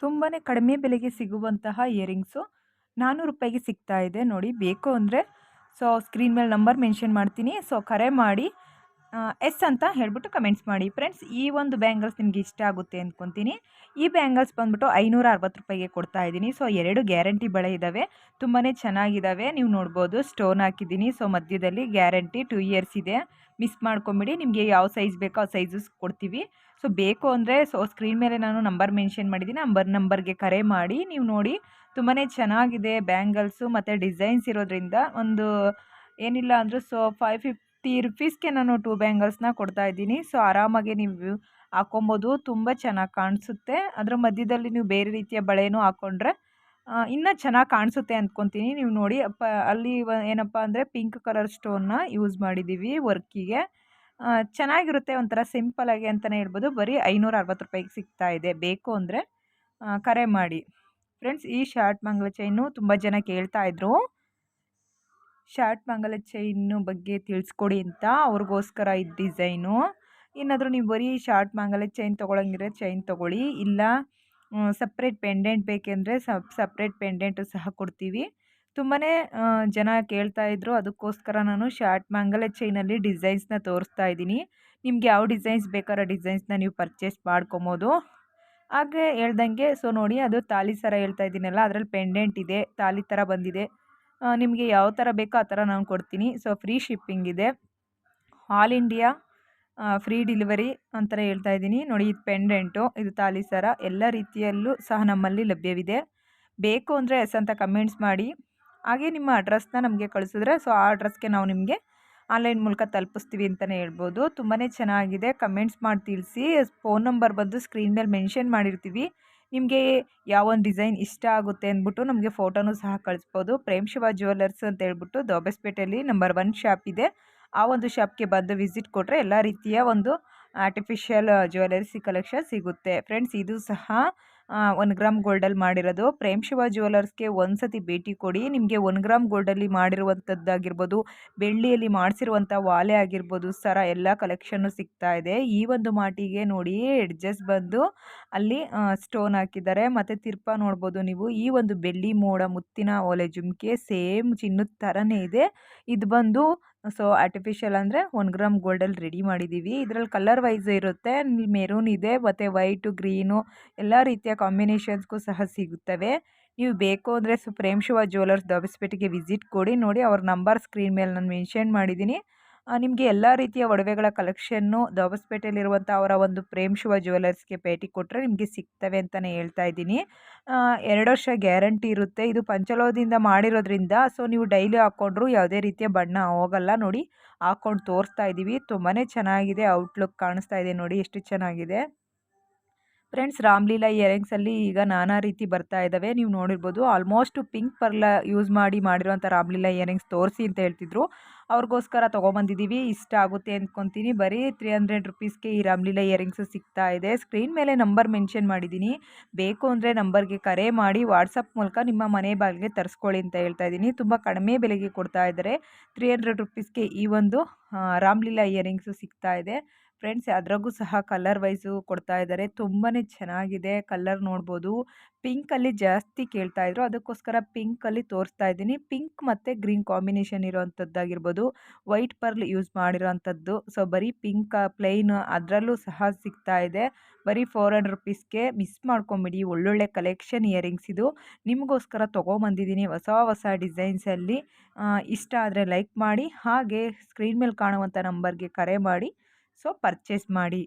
ತುಂಬಾ ಕಡಿಮೆ ಬೆಲೆಗೆ ಸಿಗುವಂತಹ ಇಯರಿಂಗ್ಸು ನಾನ್ನೂರು ರೂಪಾಯಿಗೆ ಸಿಗ್ತಾ ಇದೆ. ನೋಡಿ, ಬೇಕು ಅಂದರೆ ಸೊ ಸ್ಕ್ರೀನ್ ಮೇಲೆ ನಂಬರ್ ಮೆನ್ಷನ್ ಮಾಡ್ತೀನಿ. ಸೊ ಕರೆ ಮಾಡಿ. ಎಸ್ ಅಂತ ಹೇಳ್ಬಿಟ್ಟು ಕಮೆಂಟ್ಸ್ ಮಾಡಿ. ಫ್ರೆಂಡ್ಸ್ ಈ ಒಂದು ಬ್ಯಾಂಗಲ್ಸ್ ನಿಮಗೆ ಇಷ್ಟ ಆಗುತ್ತೆ ಅಂದ್ಕೊತೀನಿ ಈ ಬ್ಯಾಂಗಲ್ಸ್ ಬಂದ್ಬಿಟ್ಟು ಐನೂರ ಅರವತ್ತು ರೂಪಾಯಿಗೆ ಕೊಡ್ತಾ ಇದ್ದೀನಿ. ಸೊ ಎರಡು ಗ್ಯಾರಂಟಿ ಬಳೆ ಇದ್ದಾವೆ ತುಂಬಾ ಚೆನ್ನಾಗಿದ್ದಾವೆ ನೀವು ನೋಡ್ಬೋದು ಸ್ಟೋನ್ ಹಾಕಿದ್ದೀನಿ. ಸೊ ಮಧ್ಯದಲ್ಲಿ ಗ್ಯಾರಂಟಿ ಟೂ ಇಯರ್ಸ್ ಇದೆ. ಮಿಸ್ ಮಾಡ್ಕೊಂಬಿಡಿ. ನಿಮಗೆ ಯಾವ ಸೈಜ್ ಬೇಕೋ ಆ ಸೈಜಸ್ ಕೊಡ್ತೀವಿ. ಸೊ ಬೇಕು ಅಂದರೆ ಸೊ ಸ್ಕ್ರೀನ್ ಮೇಲೆ ನಾನು ನಂಬರ್ ಮೆನ್ಷನ್ ಮಾಡಿದ್ದೀನಿ ನಂಬರ್ ನಂಬರ್ಗೆ ಕರೆ ಮಾಡಿ. ನೀವು ನೋಡಿ. ತುಂಬಾ ಚೆನ್ನಾಗಿದೆ ಬ್ಯಾಂಗಲ್ಸು ಮತ್ತು ಡಿಸೈನ್ಸ್ ಇರೋದ್ರಿಂದ ಒಂದು ಏನಿಲ್ಲ ಅಂದರೂ ಸೊ ಫೈವ್ ಫಿಫ್ಟಿ ರುಪೀಸ್ಗೆ ನಾನು ಟೂ ಬ್ಯಾಂಗಲ್ಸ್ನ ಕೊಡ್ತಾ ಇದ್ದೀನಿ. ಸೊ ಆರಾಮಾಗಿ ನೀವು ಹಾಕೊಬೋದು. ತುಂಬ ಚೆನ್ನಾಗಿ ಕಾಣಿಸುತ್ತೆ. ಅದರ ಮಧ್ಯದಲ್ಲಿ ನೀವು ಬೇರೆ ರೀತಿಯ ಬಳೆನೂ ಹಾಕ್ಕೊಂಡ್ರೆ ಇನ್ನೂ ಚೆನ್ನಾಗಿ ಕಾಣಿಸುತ್ತೆ ಅಂದ್ಕೊತೀನಿ ನೀವು ನೋಡಿ, ಅಪ್ಪ, ಅಲ್ಲಿ ಏನಪ್ಪ ಅಂದರೆ ಪಿಂಕ್ ಕಲರ್ ಸ್ಟೋನ್ನ ಯೂಸ್ ಮಾಡಿದ್ದೀವಿ ವರ್ಕಿಗೆ ಚೆನ್ನಾಗಿರುತ್ತೆ ಒಂಥರ ಸಿಂಪಲಾಗಿ ಅಂತಲೇ ಹೇಳ್ಬೋದು. ಬರೀ ಐನೂರ ಅರವತ್ತು ರೂಪಾಯಿಗೆ ಸಿಗ್ತಾ ಇದೆ. ಬೇಕು ಅಂದರೆ ಕರೆ ಮಾಡಿ. ಫ್ರೆಂಡ್ಸ್ ಈ ಶಾರ್ಟ್ ಮಂಗಳ ಚೈನು ತುಂಬ ಜನ ಕೇಳ್ತಾ ಇದ್ರು. ಶಾರ್ಟ್ ಮಂಗಲ ಚೈನು ಬಗ್ಗೆ ತಿಳಿಸ್ಕೊಡಿ ಅಂತ ಅವ್ರಿಗೋಸ್ಕರ ಇದು ಡಿಸೈನು. ಏನಾದರೂ ನೀವು ಬರೀ ಶಾರ್ಟ್ ಮಂಗಲ ಚೈನ್ ತೊಗೊಳಂಗಿದ್ರೆ ಚೈನ್ ತೊಗೊಳ್ಳಿ. ಇಲ್ಲ ಸಪ್ರೇಟ್ ಪೆಂಡೆಂಟ್ ಬೇಕೆಂದರೆ ಸಪ್, ಸಪ್ರೇಟ್ ಪೆಂಡೆಂಟು ಸಹ ಕೊಡ್ತೀವಿ. ತುಂಬಾ ಜನ ಕೇಳ್ತಾ ಇದ್ರು. ಅದಕ್ಕೋಸ್ಕರ ನಾನು ಶಾರ್ಟ್ ಮಂಗಲ ಚೈನಲ್ಲಿ ಡಿಸೈನ್ಸ್ನ ತೋರಿಸ್ತಾ ಇದ್ದೀನಿ. ನಿಮ್ಗೆ ಯಾವ ಡಿಸೈನ್ಸ್ ಬೇಕಾರೋ ಡಿಸೈನ್ಸ್ನ ನೀವು ಪರ್ಚೇಸ್ ಮಾಡ್ಕೊಬೋದು. ಹಾಗೆ ಹೇಳ್ದಂಗೆ, ಸೊ ನೋಡಿ, ಅದು ತಾಲಿ ಸರ ಹೇಳ್ತಾ ಇದ್ದೀನಲ್ಲ, ಅದರಲ್ಲಿ ಪೆಂಡೆಂಟ್ ಇದೆ, ತಾಲಿ ಥರ ಬಂದಿದೆ. ನಿಮಗೆ ಯಾವ ಥರ ಬೇಕೋ ಆ ಥರ ನಾನು ಕೊಡ್ತೀನಿ. ಸೊ ಫ್ರೀ ಶಿಪ್ಪಿಂಗ್ ಇದೆ. ಆಲ್ ಇಂಡಿಯಾ ಫ್ರೀ ಡಿಲಿವರಿ ಅಂತಲೇ ಹೇಳ್ತಾ ಇದ್ದೀನಿ. ನೋಡಿ, ಇದು ಪೆಂಡೆಂಟು ಇದು ತಾಲಿ ಸರ. ಎಲ್ಲ ರೀತಿಯಲ್ಲೂ ಸಹ ನಮ್ಮಲ್ಲಿ ಲಭ್ಯವಿದೆ. ಬೇಕು ಅಂದರೆ ಎಸ್ ಅಂತ ಕಮೆಂಟ್ಸ್ ಮಾಡಿ. ಹಾಗೆ ನಿಮ್ಮ ಅಡ್ರೆಸ್ನ ನಮಗೆ ಕಳಿಸಿದ್ರೆ ಸೊ ಆ ಅಡ್ರೆಸ್ಗೆ ನಾವು ನಿಮಗೆ ಆನ್ಲೈನ್ ಮೂಲಕ ತಲುಪಿಸ್ತೀವಿ ಅಂತಲೇ ಹೇಳ್ಬೋದು. ತುಂಬಾ ಚೆನ್ನಾಗಿದೆ. ಕಮೆಂಟ್ಸ್ ಮಾಡಿ ತಿಳಿಸಿ. ಫೋನ್ ನಂಬರ್ ಬಂದು ಸ್ಕ್ರೀನ್ ಮೇಲೆ ಮೆನ್ಷನ್ ಮಾಡಿರ್ತೀವಿ. ನಿಮಗೆ ಯಾವ ಒಂದು ಡಿಸೈನ್ ಇಷ್ಟ ಆಗುತ್ತೆ ಅಂದ್ಬಿಟ್ಟು ನಮಗೆ ಫೋಟೋನು ಸಹ ಕಳಿಸ್ಬೋದು. ಪ್ರೇಮ್ ಶಿವ ಜ್ಯುವೆಲ್ಲರ್ಸ್ ಅಂತ ಹೇಳ್ಬಿಟ್ಟು ದೋಬಸ್ಪೇಟೆಯಲ್ಲಿ ನಂಬರ್ ಒನ್ ಶಾಪ್ ಇದೆ. ಆ ಒಂದು ಶಾಪ್ಗೆ ಬಂದು ವಿಸಿಟ್ ಕೊಟ್ಟರೆ ಎಲ್ಲ ರೀತಿಯ ಒಂದು ಆರ್ಟಿಫಿಷಿಯಲ್ ಜ್ಯುವೆಲರಿಸಿ ಕಲೆಕ್ಷನ್ ಸಿಗುತ್ತೆ. ಫ್ರೆಂಡ್ಸ್, ಇದು ಸಹ ಒನ್ ಗ್ರಾಮ್ ಗೋಲ್ಡಲ್ಲಿ ಮಾಡಿರೋದು. ಪ್ರೇಮ್ ಶಿವ ಜ್ಯುವೆಲರ್ಸ್ಗೆ ಒಂದು ಸತಿ ಭೇಟಿ ಕೊಡಿ. ನಿಮಗೆ ಒನ್ ಗ್ರಾಮ್ ಗೋಲ್ಡಲ್ಲಿ ಮಾಡಿರುವಂಥದ್ದಾಗಿರ್ಬೋದು, ಬೆಳ್ಳಿಯಲ್ಲಿ ಮಾಡಿಸಿರುವಂಥ ವಾಲೆ ಆಗಿರ್ಬೋದು ಸರ, ಎಲ್ಲ ಕಲೆಕ್ಷನ್ನು ಸಿಗ್ತಾ ಇದೆ. ಈ ಒಂದು ಮಾಟಿಗೆ ನೋಡಿ, ಎಡ್ಜಸ್ ಬಂದು ಅಲ್ಲಿ ಸ್ಟೋನ್ ಹಾಕಿದ್ದಾರೆ. ಮತ್ತು ತಿರ್ಪ ನೋಡ್ಬೋದು ನೀವು, ಈ ಒಂದು ಬೆಳ್ಳಿ ಮೋಡ, ಮುತ್ತಿನ ಒಲೆ, ಜುಮ್ಕೆ ಸೇಮ್ ಚಿನ್ನದ ಥರನೇ ಇದೆ. ಇದು ಬಂದು ಸೊ ಆರ್ಟಿಫಿಷಿಯಲ್ ಅಂದರೆ ಒನ್ ಗ್ರಾಮ್ ಗೋಲ್ಡಲ್ಲಿ ರೆಡಿ ಮಾಡಿದ್ದೀವಿ ಇದರಲ್ಲಿ ಕಲರ್ ವೈಸ್ ಇರುತ್ತೆ. ಮೆರೂನ್ ಇದೆ, ಮತ್ತು ವೈಟು ಗ್ರೀನು ಎಲ್ಲ ರೀತಿಯ ಕಾಂಬಿನೇಷನ್ಸ್ಗೂ ಸಹ ಸಿಗುತ್ತವೆ. ನೀವು ಬೇಕು ಅಂದರೆ ಸೊ ಪ್ರೇಮ್ ಶಿವ ಜ್ಯುವೆಲರ್ಸ್ ದಬಸ್ಪೇಟೆಗೆ ವಿಸಿಟ್ ಕೊಡಿ. ನೋಡಿ, ಅವ್ರ ನಂಬರ್ ಸ್ಕ್ರೀನ್ ಮೇಲೆ ನಾನು ಮೆನ್ಷನ್ ಮಾಡಿದ್ದೀನಿ ನಿಮಗೆ ಎಲ್ಲ ರೀತಿಯ ಒಡವೆಗಳ ಕಲೆಕ್ಷನ್ನು ದೋಬಸ್ಪೇಟೆಯಲ್ಲಿರುವಂಥ ಅವರ ಒಂದು ಪ್ರೇಮ್ ಶಿವ ಜ್ಯುವೆಲರ್ಸ್ಗೆ ಭೇಟಿ ಕೊಟ್ಟರೆ ನಿಮಗೆ ಸಿಗ್ತವೆ ಅಂತಲೇ ಹೇಳ್ತಾ ಇದ್ದೀನಿ. ಎರಡು ವರ್ಷ ಗ್ಯಾರಂಟಿ ಇರುತ್ತೆ. ಇದು ಪಂಚಲೋಹದಿಂದ ಮಾಡಿರೋದ್ರಿಂದ ಸೊ ನೀವು ಡೈಲಿ ಹಾಕ್ಕೊಂಡ್ರು ಯಾವುದೇ ರೀತಿಯ ಬಣ್ಣ ಹೋಗಲ್ಲ. ನೋಡಿ ಹಾಕ್ಕೊಂಡು ತೋರಿಸ್ತಾ ಇದ್ದೀವಿ ತುಂಬಾ ಚೆನ್ನಾಗಿದೆ. ಔಟ್ಲುಕ್ ಕಾಣಿಸ್ತಾ ಇದೆ. ನೋಡಿ, ಎಷ್ಟು ಚೆನ್ನಾಗಿದೆ. ಫ್ರೆಂಡ್ಸ್ ರಾಮ್ಲೀಲಾ ಇಯರಿಂಗ್ಸಲ್ಲಿ ಈಗ ನಾನಾ ರೀತಿ ಬರ್ತಾ ಇದ್ದಾವೆ ನೀವು ನೋಡಿರ್ಬೋದು ಆಲ್ಮೋಸ್ಟ್ ಪಿಂಕ್ ಪರ್ಲ ಯೂಸ್ ಮಾಡಿ ಮಾಡಿರೋಂಥ ರಾಮ್ಲೀಲಾ ಇಯರಿಂಗ್ಸ್ ತೋರಿಸಿ ಅಂತ ಹೇಳ್ತಿದ್ರು. ಅವ್ರಿಗೋಸ್ಕರ ತೊಗೊಬಂದಿದ್ದೀವಿ ಇಷ್ಟ ಆಗುತ್ತೆ ಅಂದ್ಕೊತೀನಿ ಬರೀ ತ್ರೀ ಹಂಡ್ರೆಡ್ ರುಪೀಸ್ಗೆ ಈ ರಾಮ್ಲೀಲಾ ಇಯರಿಂಗ್ಸು ಸಿಗ್ತಾ ಇದೆ. ಸ್ಕ್ರೀನ್ ಮೇಲೆ ನಂಬರ್ ಮೆನ್ಷನ್ ಮಾಡಿದ್ದೀನಿ ಬೇಕು ಅಂದರೆ ನಂಬರ್ಗೆ ಕರೆ ಮಾಡಿ ವಾಟ್ಸಪ್ ಮೂಲಕ ನಿಮ್ಮ ಮನೆ ಬಾಗಿಲಿಗೆ ತರಿಸ್ಕೊಳ್ಳಿ ಅಂತ ಹೇಳ್ತಾ ಇದ್ದೀನಿ. ತುಂಬ ಕಡಿಮೆ ಬೆಲೆಗೆ ಕೊಡ್ತಾ ಇದ್ದಾರೆ. ತ್ರೀ ಹಂಡ್ರೆಡ್ ರುಪೀಸ್ಗೆ ಈ ಒಂದು ರಾಮ್ಲೀಲಾ ಇಯರಿಂಗ್ಸು ಸಿಗ್ತಾ ಇದೆ. ಫ್ರೆಂಡ್ಸ್ ಅದ್ರಾಗೂ ಸಹ ಕಲರ್ ವೈಸು ಕೊಡ್ತಾ ಇದ್ದಾರೆ. ತುಂಬಾ ಚೆನ್ನಾಗಿದೆ ಕಲರ್ ನೋಡ್ಬೋದು. ಪಿಂಕಲ್ಲಿ ಜಾಸ್ತಿ ಕೇಳ್ತಾ ಇದ್ರು. ಅದಕ್ಕೋಸ್ಕರ ಪಿಂಕಲ್ಲಿ ತೋರಿಸ್ತಾ ಇದ್ದೀನಿ. ಪಿಂಕ್ ಮತ್ತು ಗ್ರೀನ್ ಕಾಂಬಿನೇಷನ್ ಇರೋವಂಥದ್ದಾಗಿರ್ಬೋದು. ವೈಟ್ ಪರ್ಲ್ ಯೂಸ್ ಮಾಡಿರೋವಂಥದ್ದು. ಸೊ, ಬರೀ ಪಿಂಕ್ ಪ್ಲೈನ್ ಅದರಲ್ಲೂ ಸಹ ಸಿಗ್ತಾ ಇದೆ. ಬರೀ ಫೋರ್ ಹಂಡ್ರೆಡ್ ರುಪೀಸ್ಗೆ ಮಿಸ್ ಮಾಡ್ಕೊಂಬಿಡಿ. ಒಳ್ಳೊಳ್ಳೆ ಕಲೆಕ್ಷನ್ ಇಯರಿಂಗ್ಸ್ ಇದು. ನಿಮಗೋಸ್ಕರ ತೊಗೊಂಬಂದಿದ್ದೀನಿ ಹೊಸ ಹೊಸ ಡಿಸೈನ್ಸಲ್ಲಿ. ಇಷ್ಟ ಆದರೆ ಲೈಕ್ ಮಾಡಿ. ಹಾಗೆ ಸ್ಕ್ರೀನ್ ಮೇಲೆ ಕಾಣುವಂಥ ನಂಬರ್ಗೆ ಕರೆ ಮಾಡಿ. ಸೊ ಪರ್ಚೇಸ್ ಮಾಡಿ.